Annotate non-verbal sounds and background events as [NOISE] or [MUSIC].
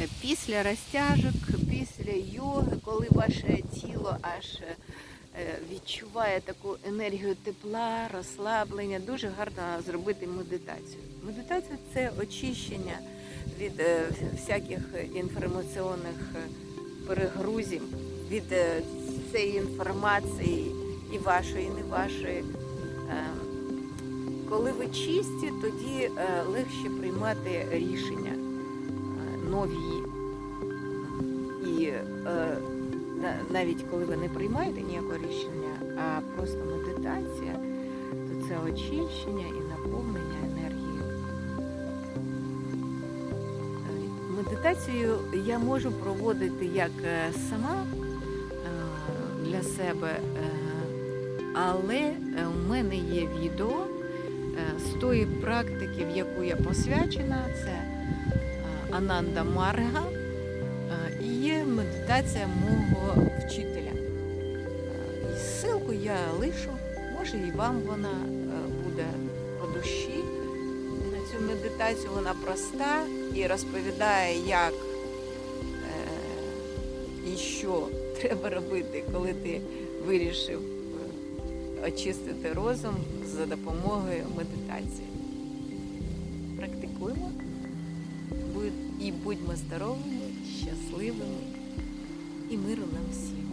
Е, Після розтяжок, після йоги, коли ваше тіло аж е, відчуває таку енергію тепла, розслаблення, дуже гарно зробити медитацію. Медитація це очищення від е, всяких інформаційних перегрузів, від цієї інформації і вашої, і не вашої. Коли ви чисті, тоді легше приймати рішення нові. І е, навіть коли ви не приймаєте ніякого рішення, а просто медитація, то це очищення і наповнення енергією. Е, Медитацію я можу проводити як е, сама е, для себе, е, але у мене є відео з тої практики, в яку я посвячена, це Ананда Марга. Е, І є медитація мого вчителя. Е, І ссылку я лишу, може і вам вона е, буде по душі. На цю медитацію вона проста і розповідає, як і що [LAUGHS] треба робити, коли ти вирішив очистити розум за допомогою медитації. Практикуємо і будьмо здоровими, щасливими і миру нам всім.